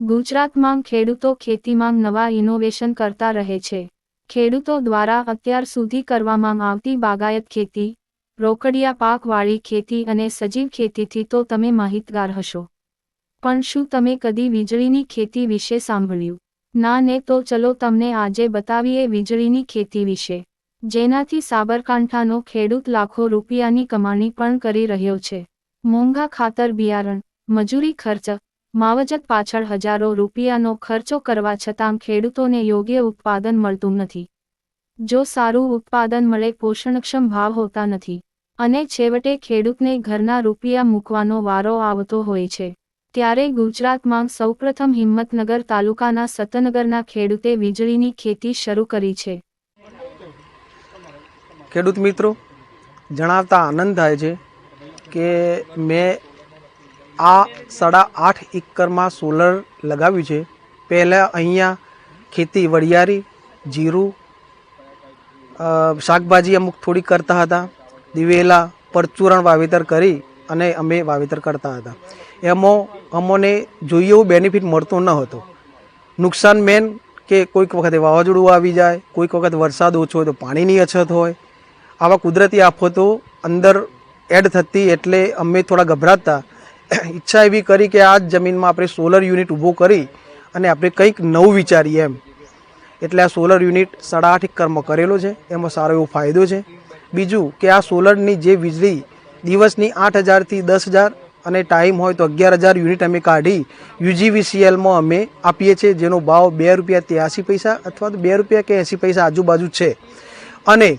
ગુજરાતમાં ખેડૂતો ખેતીમાં નવા ઇનોવેશન કરતા રહે છે. ખેડૂતો દ્વારા અત્યાર સુધી કરવામાં આવતી બાગાયત ખેતી, રોકડિયા પાકવાળી ખેતી અને સજીવ ખેતીથી તો તમે માહિતગાર હશો. પણ શું તમે કદી વીજળીની ખેતી વિશે સાંભળ્યું? ના ને તો ચલો તમને આજે બતાવીએ વીજળીની ખેતી વિશે. જેનાથી સાબરકાંઠાનો ખેડૂત લાખો રૂપિયાની કમાણી પણ કરી રહ્યો છે. મોંઘા ખાતર બિયારણ, મજૂરી ખર્ચ માવજત પાછળ હજારો રૂપિયાનો ખર્ચો કરવા છતાં ખેડૂતોને યોગ્ય ઉત્પાદન મળતું નથી. જો સારું ઉત્પાદન મળે, પોષણક્ષમ ભાવ હોતા નથી. અને છેવટે ખેડૂતને ઘરના રૂપિયા મૂકવાનો વારો આવતો હોય છે. ત્યારે ગુજરાતમાં સૌપ્રથમ હિંમતનગર તાલુકાના સતનગરના ખેડૂતે વીજળીની ખેતી શરૂ કરી છે. ખેડૂત મિત્રો, જણાવતા આનંદ થાય છે કે મેં આ સાડા આઠ એકરમાં સોલર લગાવ્યું છે. પહેલાં અહીંયા ખેતી વરિયાળી, જીરું શાકભાજી અમુક થોડી કરતા હતા. દિવેલા, પરચુરણ વાવેતર કરી અને અમે વાવેતર કરતા હતા. એમાં, અમોને જોઈએ એવું બેનિફિટ મળતો ન હતો. નુકસાન મેન કે કોઈક વખતે વાવાઝોડું આવી જાય, કોઈક વખત વરસાદ ઓછો હોય તો પાણીની અછત હોય. આવા કુદરતી આફતો અંદર એડ થતી એટલે અમે થોડા ગભરાતા ઈચ્છા એવી કરી કે આ જ જમીનમાં આપણે સોલર યુનિટ ઊભો કરી અને આપણે કંઈક નવું વિચારીએ એમ. એટલે આ સોલર યુનિટ સાડા આઠ એકરમાં કરેલો છે, એમાં સારો એવો ફાયદો છે. બીજું કે આ સોલરની જે વીજળી દિવસની આઠ હજારથી દસ હજાર અને ટાઈમ હોય તો અગિયાર હજાર યુનિટ અમે કાઢી યુજીવીસીએલમાં અમે આપીએ છીએ, જેનો ભાવ બે રૂપિયા ત્યાસી પૈસા અથવા તો બે રૂપિયા કે એંસી પૈસા આજુબાજુ છે. અને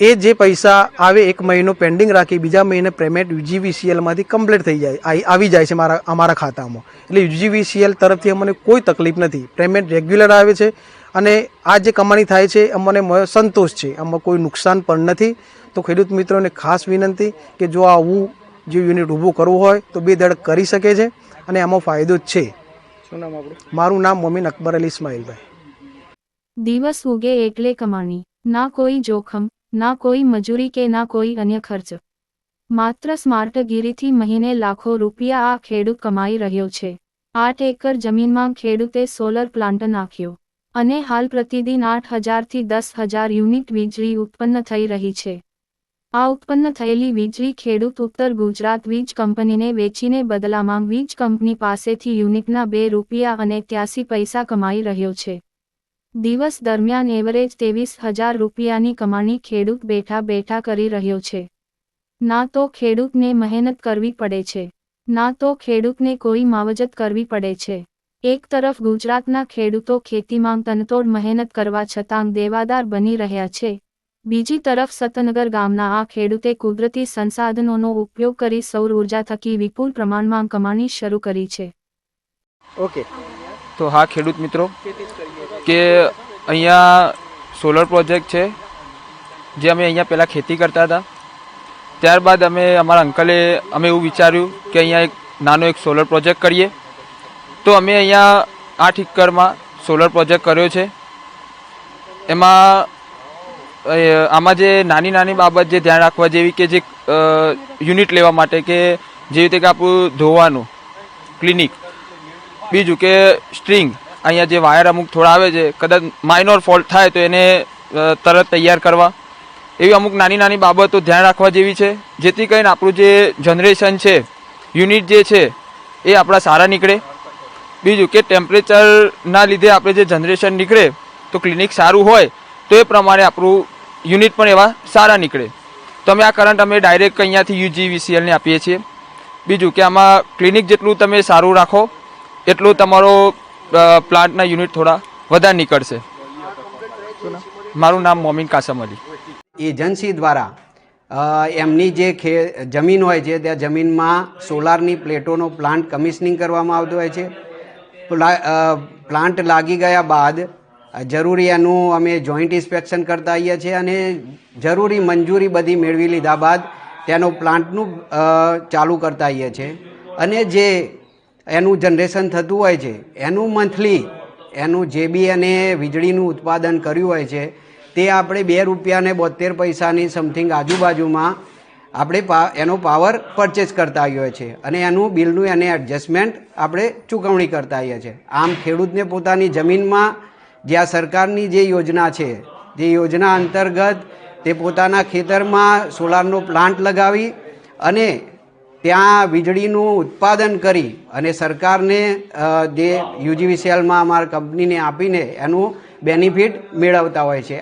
એ જે પૈસા આવે એક મહિનો પેન્ડિંગ રાખી બીજા મહિને પેમેન્ટ યુજીવીસીએલમાંથી કમ્પ્લીટ થઈ જાય આવી જાય છે મારા અમારા ખાતામાં. એટલે યુજીવીસીએલ તરફથી અમને કોઈ તકલીફ નથી. પેમેન્ટ રેગ્યુલર આવે છે અને આ જે કમાણી થાય છે અમને સંતોષ છે. આમાં કોઈ નુકસાન પણ નથી. તો ખેડૂત મિત્રોને ખાસ વિનંતી કે જો આવું જે યુનિટ ઊભું કરવું હોય તો બે દડ કરી શકે છે અને આમાં ફાયદો જ છે. શું નામ આપણું મારું નામ મોમીન અકબર અલી ઇસ્માઇલભાઈ. દિવસ ઉગે એટલે કમાણી. ના કોઈ જોખમ ના કોઈ મજૂરી કે ના કોઈ અન્ય ખર્ચ. માત્ર સ્માર્ટગીરીથી મહિને લાખો રૂપિયા આ ખેડૂત કમાઈ રહ્યો છે. આઠ એકર જમીનમાં ખેડૂતે સોલર પ્લાન્ટ નાખ્યો અને હાલ પ્રતિદિન આઠ હજારથી દસ હજાર યુનિટ વીજળી ઉત્પન્ન થઈ રહી છે. આ ઉત્પન્ન થયેલી વીજળી ખેડૂત ઉત્તર ગુજરાત વીજ કંપનીને વેચીને બદલામાં વીજ કંપની પાસેથી યુનિટના બે રૂપિયા અને ત્યાસી પૈસા કમાઈ રહ્યો છે. દિવસ દરમિયાન એવરેજ ત્રેવીસ હજાર રૂપિયાની કમાણી ખેડૂત બેઠા બેઠા કરી રહ્યો છે. ના તો ખેડૂતને મહેનત કરવી પડે છે. ના તો ખેડૂતને કોઈ માવજત કરવી પડે છે. એક તરફ ગુજરાતના ખેડૂતો ખેતીમાં તનતોડ મહેનત કરવા છતાં દેવાદાર બની રહ્યા છે. બીજી તરફ સતનગર ગામના આ ખેડૂતે કુદરતી સંસાધનોનો ઉપયોગ કરી સૌર ઊર્જા થકી વિપુલ પ્રમાણમાં કમાણી શરૂ કરી છે. ઓકે. તો હા ખેડૂત મિત્રો કે અહીંયા સોલર પ્રોજેક્ટ છે, જે અમે અહીંયા પહેલાં ખેતી કરતા હતા. ત્યારબાદ અમે અમારા અંકલે અમે એવું વિચાર્યું કે અહીંયા એક નાનો એક સોલર પ્રોજેક્ટ કરીએ. તો અમે અહીંયા આઠ એકરમાં સોલર પ્રોજેક્ટ કર્યો છે. એમાં આમાં જે નાની નાની બાબત જે ધ્યાન રાખવા જેવી કે જે યુનિટ લેવા માટે કે જેવી રીતે કે આપણું ધોવાનું ક્લિનિક બીજું કે સ્ટ્રિંગ અહીંયા જે વાયર અમુક થોડા આવે છે, કદાચ માઇનોર ફોલ્ટ થાય તો એને તરત તૈયાર કરવા. એવી અમુક નાની નાની બાબતો ધ્યાન રાખવા જેવી છે, જેથી કરીને આપણું જે જનરેશન છે યુનિટ જે છે, એ આપણા સારા નીકળે. બીજું કે ટેમ્પરેચરના લીધે આપણે જે જનરેશન નીકળે, તો ક્લિનિક સારું હોય, તો એ પ્રમાણે આપણું યુનિટ પણ એવા સારા નીકળે. તો અમે આ કરંટ અમે ડાયરેક્ટ અહીંયાથી યુજી વીસીએલને આપીએ છીએ. બીજું કે આમાં ક્લિનિક જેટલું તમે સારું રાખો, એટલું તમારો પ્લાન્ટના યુનિટ થોડા વધારે નીકળશે. મારું નામ મોમિન કાસમ અલી. એજન્સી દ્વારા એમની જે ખે, જમીન હોય છે, ત્યાં જમીનમાં સોલારની પ્લેટોનો પ્લાન્ટ કમિશનિંગ કરવામાં આવતો હોય છે. પ્લા- પ્લાન્ટ લાગી ગયા બાદ, જરૂરી એનું અમે જોઈન્ટ ઇન્સ્પેક્શન કરતા આવીએ છીએ અને જરૂરી મંજૂરી બધી મેળવી લીધા બાદ તેનો પ્લાન્ટનું ચાલુ કરતા આવીએ છીએ. અને જે એનું જનરેશન થતું હોય છે, એનું મંથલી એનું જે બી એને વીજળીનું ઉત્પાદન કર્યું હોય છે, તે આપણે બે રૂપિયાને બોતેર પૈસાની સમથિંગ આજુબાજુમાં આપણે એનો પાવર પરચેસ કરતા આવીએ છીએ અને એનું બિલનું એને એડજસ્ટમેન્ટ આપણે ચૂકવણી કરતા આવીએ છીએ. આમ ખેડૂતને પોતાની જમીનમાં જ્યાં સરકારની જે યોજના છે, જે યોજના અંતર્ગત તે પોતાના ખેતરમાં સોલારનો પ્લાન્ટ લગાવી અને ત્યાં વીજળીનું ઉત્પાદન કરી અને સરકારને જે યુજીવીસીએલમાં અમારા કંપનીને આપીને એનું બેનિફિટ મેળવતા હોય છે.